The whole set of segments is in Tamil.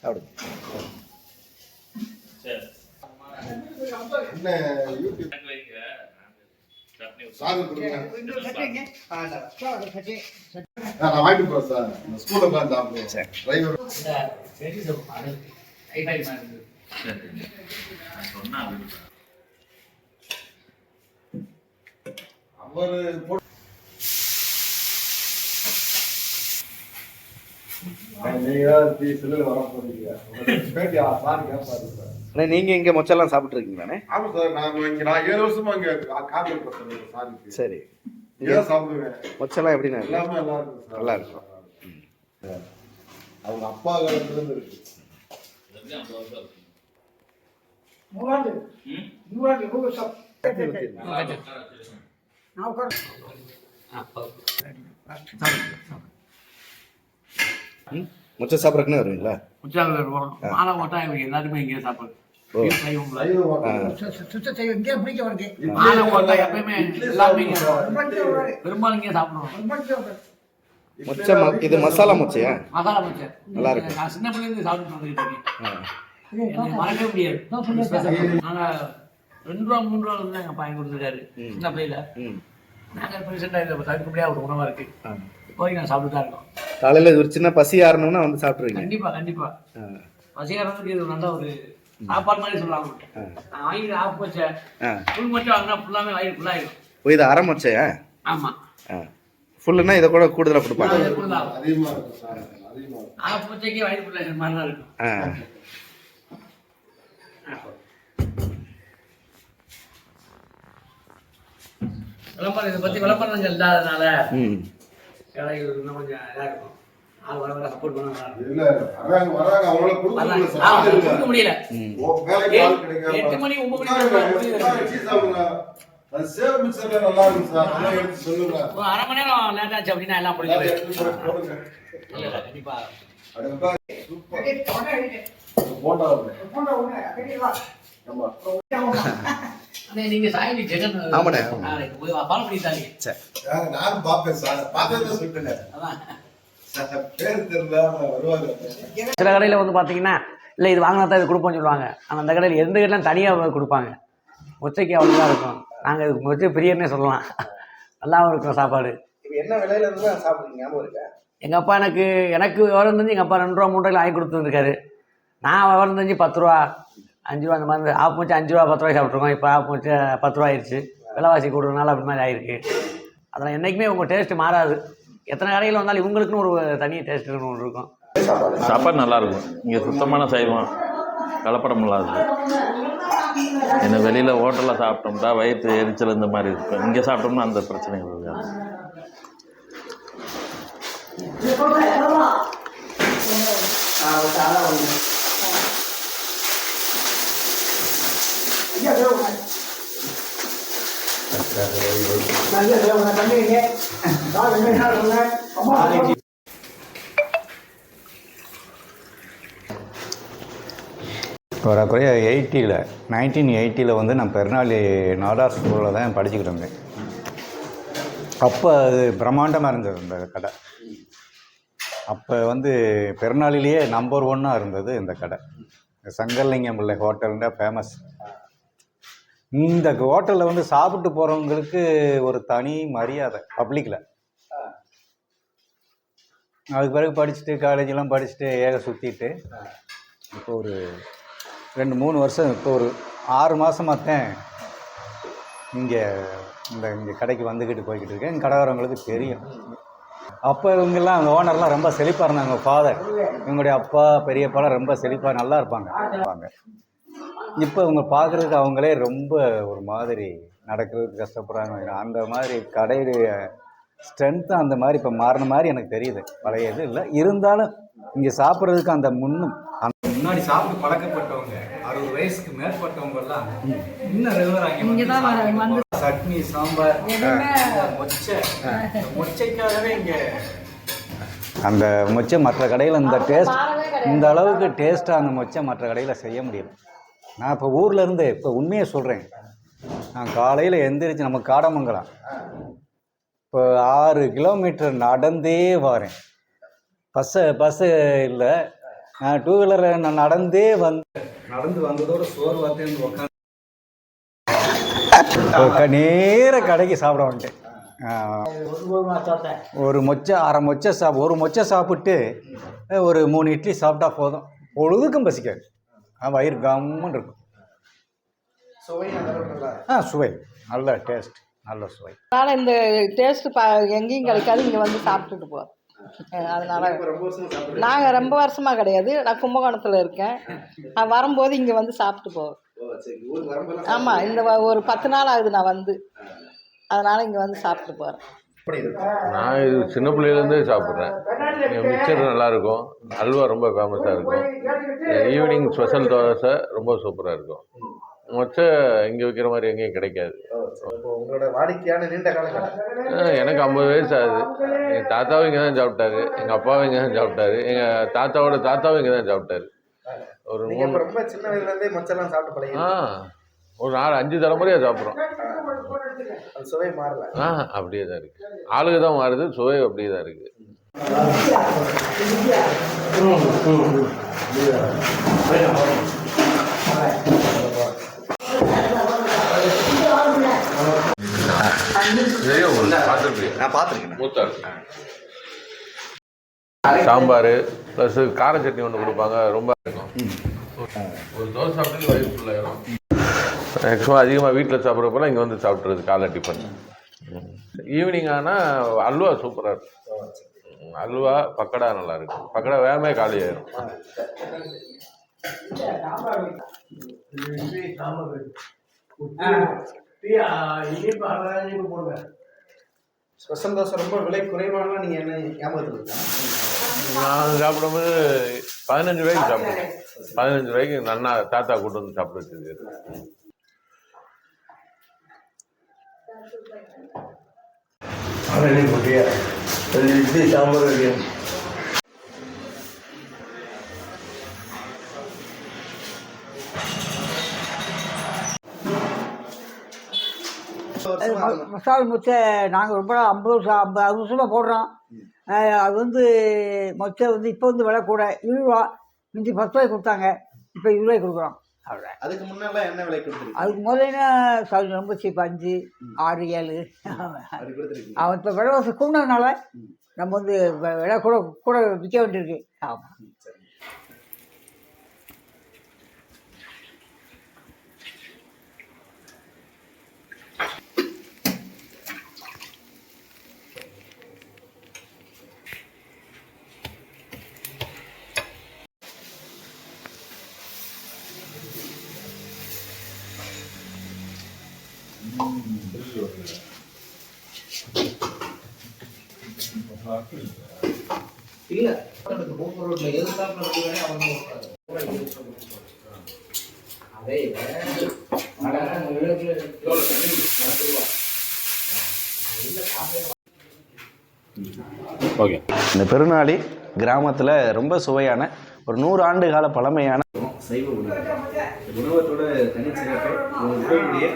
சாப்பிடுங்க என்ன யூடியூப் சாகு கொடுங்க ஆ, நான் வாங்கிட்டு போறேன் சார் ஸ்கூல்ல உட்காந்து. டிரைவர் அவர் போட்டு நீங்க பீஸ்ல வர போறீங்க உங்களுக்கு பேட்டி சார் கேட்பாரு சார் அண்ணே நீங்கள் இங்கே மொச்செல்லாம் சாப்பிட்ருக்கீங்களாண்ணே ஆமா சார் நான் இங்க நான் ஏழு வருஷமா இங்க காப்பி பண்றேன் சாருக்கு சரி இதான் சாப்பிடுவேன்? மொச்செல்லாம் எப்படிண்ணே? இருக்கு? எல்லாமே நல்லா இருக்கும் சார். நல்லா இருக்கும். அவங்க அப்பா காலத்துல இருந்து இருக்கு ம் மொச்சை சாப்பிட்றதுக்குன்னு வருவீங்களா உற்சாகம் வருவோம் மாலை ஓட்டா எங்களுக்கு எல்லாருமே இங்கே சாப்பாடு இது மசாலா மொச்சையா மசாலா மச்சை நல்லா இருக்கு. நான் சின்ன பிள்ளைங்க சாப்பிட்டு மறக்கவே முடியாது ரெண்டு ரூபா மூணு ரூபா வந்து எங்கள் பையன் கொடுத்துருக்காரு. சின்ன பிள்ளையில. நாங்கள் இப்போ ரீசெண்டாக இதை தவிர்க்க முடியாத ஒரு உணவாக இருக்கு. இப்போதைக்கு நான் சாப்பிட்டு தான் இருக்கோம். காலையில் ஒரு சின்ன பசி ஆறணும்னா வந்து சாப்பிட்ருவீங்க கண்டிப்பா கண்டிப்பா. ஆ. பசிகாரத்துக்கு இது நல்ல ஒரு சாப்பாடு மாதிரி சொல்லலாம். நான் வாங்கி ஆஃப் வச்சேன் ஃபுல் மட்டும் வாங்கினா ஃபுல்லாமே வயிறு ஃபுல்லாகிடும் ஓ இது அரை மொச்சையா? ஆமா. ஆ. ஃபுல்லுன்னா இதை கூட கூடுதலாக கொடுப்பாங்க. ஆஃப் வச்சக்கே வயிறு ஃபுல்லாகிற மாதிரி தான் இருக்கும். விளம்பரம் இதை பத்தி விளம்பரம் இல்லாதனால இன்னும் கொஞ்சம் இதாக இருக்கும் கொடுக்க. முடியல எட்டு. மணி, ஒன்பது சேவ் மிக்சர்ல நல்லா இருக்கும் சார் நல்லா எடுத்து சொல்லுங்க ஒரு அரை மணி நேரம் லேட் ஆச்சு அப்படின்னா எல்லாம் போடுங்க இல்ல கண்டிப்பா. சூப்பர். இருக்கு. போட்டா இருக்கு. வா. நீங்க ஜெகன். ஃபாலோ பண்ணிட்டாங்க சரி நானும் பார்ப்பேன் சார். சொல்லிட்டேன். அதான். சில கடையில் வந்து பார்த்தீங்கன்னா இல்லை இது வாங்கினா தான் இது கொடுப்போம்னு சொல்லுவாங்க. ஆனால் அந்த கடையில் எந்த கடையிலும் தனியாக கொடுப்பாங்க. ஒச்சைக்கு அவ்வளோதான் இருக்கும். நாங்கள் இதுக்கு ஒச்சை பிரியர்னே சொல்லலாம். நல்லாவும் இருக்கும் சாப்பாடு. இப்போ என்ன விலையில இருந்து இருக்கா? எங்கள் அப்பா எனக்கு எனக்கு விவரம் தெரிஞ்சு எங்கள் அப்பா ரெண்டு ரூபா மூணு ரூபாய்க்கு வாங்கி கொடுத்துருக்காரு நான் விவரம் தெரிஞ்சு பத்து ரூபா. அஞ்சு ரூபா அந்த மாதிரி ஆப் வச்சு அஞ்சு ரூபா பத்து ரூபாய் சாப்பிட்ருக்கோம். இப்போ ஆப் வச்சு பத்து ரூபா ஆயிடுச்சு. விலைவாசி கூடுறதுனால அப்படி மாதிரி ஆயிருக்கு. அதெல்லாம் என்றைக்குமே உங்கள் டேஸ்ட்டு மாறாது. எத்தனை கடையில் வந்தாலும் இவங்களுக்குன்னு ஒரு தனி டேஸ்ட்டுன்னு ஒன்று இருக்கும். சாப்பாடு நல்லா இருக்கும் இங்கே சுத்தமான சைவம். கலப்படம் இல்லாது என்ன வெளியில் ஹோட்டலில் சாப்பிட்டோம்னா வயிற்று எரிச்சல் இந்த மாதிரி இருக்கும் இங்கே சாப்பிட்டோம்னா அந்த பிரச்சனைகள் இருக்காது ஐயா, நல்ல என்ன சார் ஒண்ணு? அம்மா, குறைய எயிட்டியில் நைன்டீன் எயிட்டியில் வந்து நான் பெருநாளி நாடார் ஸ்கூலில் தான் படிச்சுக்கிட்டு இருந்தேன். அப்போ அது பிரம்மாண்டமாக இருந்தது இந்த கடை. அப்போ வந்து பெருநாளிலேயே நம்பர் ஒன்னாக இருந்தது இந்த கடை. சங்கர்லிங்கம் பிள்ளை ஹோட்டல்ன்ற ஃபேமஸ் இந்த ஹோட்டலில் வந்து சாப்பிட்டு போகிறவங்களுக்கு ஒரு தனி மரியாதை பப்ளிக்கில் அதுக்கு பிறகு படிச்சுட்டு காலேஜெலாம் படிச்சுட்டு ஏக சுற்றிட்டு இப்போ ஒரு ரெண்டு மூணு வருஷம் இப்போ ஒரு ஆறு மாதமாக தான் இங்கே இந்த இங்கே கடைக்கு வந்துக்கிட்டு போய்கிட்டு இருக்கேன். எங்கள் கடைக்காரவங்களுக்கு தெரியும். அப்போ இவங்கெல்லாம் அந்த ஓனர்லாம் ரொம்ப செழிப்பாக இருந்தாங்க. ஃபாதர் இவங்களுடைய அப்பா பெரியப்பாலாம் ரொம்ப செழிப்பாக நல்லா இருப்பாங்க இருப்பாங்க. இப்போ இவங்க பார்க்குறதுக்கு அவங்களே ரொம்ப ஒரு மாதிரி நடக்கிறதுக்கு கஷ்டப்படுறாங்க. அந்த மாதிரி கடையுடைய ஸ்ட்ரென்த்து அந்த மாதிரி இப்போ மாறின மாதிரி எனக்கு தெரியுது. பழைய இது இல்லை. இருந்தாலும் இங்கே சாப்பிட்றதுக்கு அந்த முன்னும் அந்த முன்னாடி சாப்பிட்டு பழக்கப்பட்டவங்க அறுபது வயசுக்கு மேற்பட்டவங்க எல்லாம் இன்னும் ரெகுலராக சட்னி சாம்பார் மொச்சை. மொச்சைக்காகவே இங்கே அந்த மொச்சை மற்ற கடையில் இந்த டேஸ்ட் இந்த அளவுக்கு டேஸ்ட்டாக அந்த மொச்சை மற்ற கடையில் செய்ய முடியல. நான் இப்போ ஊரில் இருந்து இப்போ உண்மையை சொல்கிறேன் நான் காலையில் எந்திரிச்சு நம்ம காடமங்கலம். இப்போ ஆறு கிலோமீட்டர் நடந்தே வரேன். பஸ்ஸு பஸ்ஸு இல்லை. நான் டூ வீலரில் நான் நடந்தே வந்து நடந்து வந்ததோட சோறு பார்த்தேன் உட்காந்து நேர கடைக்கு சாப்பிட வந்துட்டேன். ஒரு மொச்சை அரை மொச்சை சாப் ஒரு மொச்சை சாப்பிட்டு ஒரு மூணு இட்லி சாப்பிட்டா போதும். பொழுதுக்கும் பசிக்காது. வயிறு கம்முன்னு இருக்கும். சுவை. ஆ சுவை. நல்ல டேஸ்ட் நல்ல சுவை. அதனால் இந்த டேஸ்ட்டு ப எங்கேயும் கிடைக்காது இங்கே வந்து சாப்பிட்டுட்டு போ. அதனால் நாங்கள் ரொம்ப வருஷமாக கிடையாது. நான் கும்பகோணத்தில் இருக்கேன். நான் வரும்போது இங்கே வந்து சாப்பிட்டு போவேன் ஆமாம் இந்த ஒரு பத்து நாள் ஆகுது நான் வந்து. அதனால் இங்கே வந்து சாப்பிட்டு போகிறேன் எப்படி இருக்கு நான் இது சின்ன பிள்ளையிலேருந்தே சாப்பிட்றேன். மிக்சர் நல்லாயிருக்கும். அல்வா ரொம்ப ஃபேமஸாக இருக்கும். ஈவினிங் ஸ்பெஷல் தோசை ரொம்ப சூப்பராக இருக்கும். மொச்சை இங்கே விற்கிற மாதிரி எங்கேயும் கிடைக்காது. உங்களோட வாடிக்கையான நீண்ட கால கடை அஹ் எனக்கு ஐம்பது வயசு ஆகுது. எங்கள் தாத்தாவும் இங்கே தான் சாப்பிட்டாரு. எங்கள் அப்பாவும் இங்கே தான் சாப்பிட்டாரு. எங்கள் தாத்தாவோட தாத்தாவும் இங்கே தான் சாப்பிட்டாரு. ஒரு ரொம்ப சின்ன வயசுல இருந்தே மொச்செல்லாம் சாப்பிட்டு பழகி ஆ ஒரு நாலு அஞ்சு தலைமுறையாக சாப்பிட்றோம். சுவை மாறல. ஆ அப்படியே தான் இருக்குது ஆளுக தான் மாறுது சுவை அப்படியே தான் பார்த்துருப்பீங்க நான் பார்த்துருக்கேன். மூத்தா இருக்கும் சாம்பார் ப்ளஸ் கார சட்னி ஒன்று கொடுப்பாங்க ரொம்ப இருக்கும். ஒரு தோசை சாப்பிட்டு வயிறு ஃபுல்லாயிரும் மேக்ஸிமம் அதிகமாக வீட்டில் சாப்பிட்றப்பெல்லாம் இங்கே வந்து சாப்பிட்றது காலை டிஃபன் ஈவினிங் ஆனால் அல்வா சூப்பராக இருக்கும். அல்வா பக்கடா நல்லா இருக்கும். பக்கடா வேகமே காலி ஆயிரும். ஸ்பெஷல் தோசை ரொம்ப விலை குறைவான நீங்க என்ன ஞாபகத்தில் இருக்கா நான் சாப்பிடும்போது பதினஞ்சு ரூபாய்க்கு சாப்பிடுவேன். பதினஞ்சு ரூபாய்க்கு நன்னா தாத்தா கூட்டு வந்து சாப்பிட வச்சிருக்கு வருஷமா அது மசால் முச்சை நாங்கள் ரொம்ப ஐம்பது வருஷம் ஐம்பது அறுபது வருஷமாக போடுறோம். அது வந்து மொச்சை வந்து இப்போ வந்து விலை கூட இருபது ரூபா மிஞ்சி பத்து ரூபாய்க்கு கொடுத்தாங்க. இப்போ இருபது ரூபாய்க்கு கொடுக்குறோம். அவ்வளோ அதுக்கு முன்னால என்ன விலை கொடுத்துருக்கீங்க? அதுக்கு முதல்ல சவுண்ட் ரொம்ப சீப் அஞ்சு ஆறு ஏழு. அப்படி அவன் இப்போ விலைவாசி கூடனால நம்ம வந்து விலை கூட கூட விற்க வேண்டியிருக்கு. ஆமாம் சரி. இல்ல. மூப்பர் ரோட்ல எதிர்த்தாப்புல இருந்து வேணா அவங்க அதே ஓகே இந்த பெருநாளி கிராமத்தில் ரொம்ப சுவையான ஒரு நூறு ஆண்டு கால பழமையான சைவ உணவு. உணவத்தோட தனிச்சிறப்பு இருக்கக்கூடிய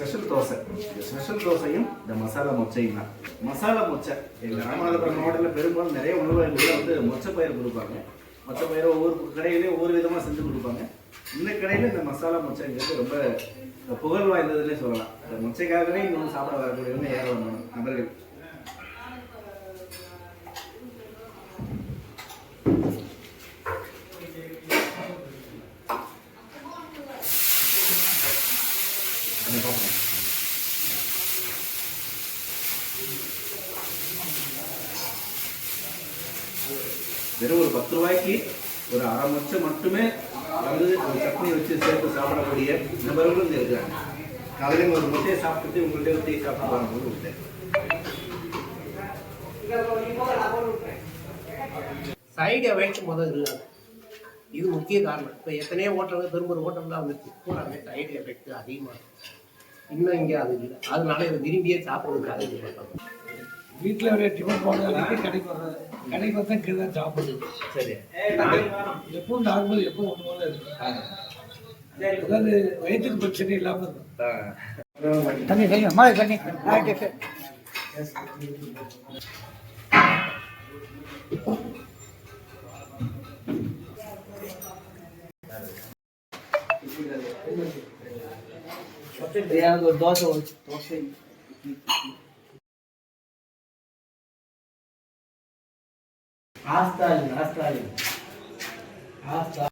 ஸ்பெஷல் தோசை இந்த ஸ்பெஷல் தோசையும் இந்த மசாலா மொச்சையும் தான் மசாலா மொச்சை எங்கள் ராமநாதபுரம் மாவட்டத்தில் பெரும்பாலும் நிறைய உணவகங்களில் வந்து மொச்சை பயிர் கொடுப்பாங்க மொச்சை பயிரை ஒவ்வொரு கடையிலையும் ஒவ்வொரு விதமாக செஞ்சு கொடுப்பாங்க இந்த கடையில் இந்த மசாலா மொச்சைங்கிறது ரொம்ப புகழ் வாய்ந்ததுன்னே சொல்லலாம் இந்த மொச்சைக்காகவே இன்னும் சாப்பிட வரக்கூடியவங்க ஏராளமான நபர்கள் வெறும் ஒரு பத்து ரூபாய்க்கு ஒரு அரை மச்சம் மட்டுமே வந்து ஒரு சட்னி வச்சு சேர்த்து சாப்பிடக்கூடிய நபர்களும் இங்கே இருக்கிறாங்க. காலையில் ஒரு முட்டையை சாப்பிட்டுட்டு உங்கள்கிட்ட ஒரு டீ சாப்பிட்டு போகும்போது விட்டேன் சைடு எஃபெக்ட் முதல் இல்லை இது முக்கிய காரணம். இப்போ எத்தனையோ ஹோட்டல் பெரும்பெரும் ஹோட்டல்லாம் வந்துச்சு பூராமே சைடு எஃபெக்ட் அதிகமாக இன்னும் இங்கே அது இல்லை. அதனால இதை விரும்பியே சாப்பிட்றதுக்காக இது பண்ணுறோம் வீட்ல ஒரு டிஃபன் போனதுனால கடைக்கு வர்றது கடைக்கு வந்தா கிரா ஜாப் பண்ணுது சரி எப்போ நார்மல் எப்போ ஒரு போல இருக்கு சரி அது வயிற்றுக்கு பிரச்சனை இல்லாமல் இருக்கும் தண்ணி செய்யுங்க அம்மா தண்ணி ஓகே ஒரு தோசை தோசை ఆస్థాయి ఆస్థాయి ఆస్థా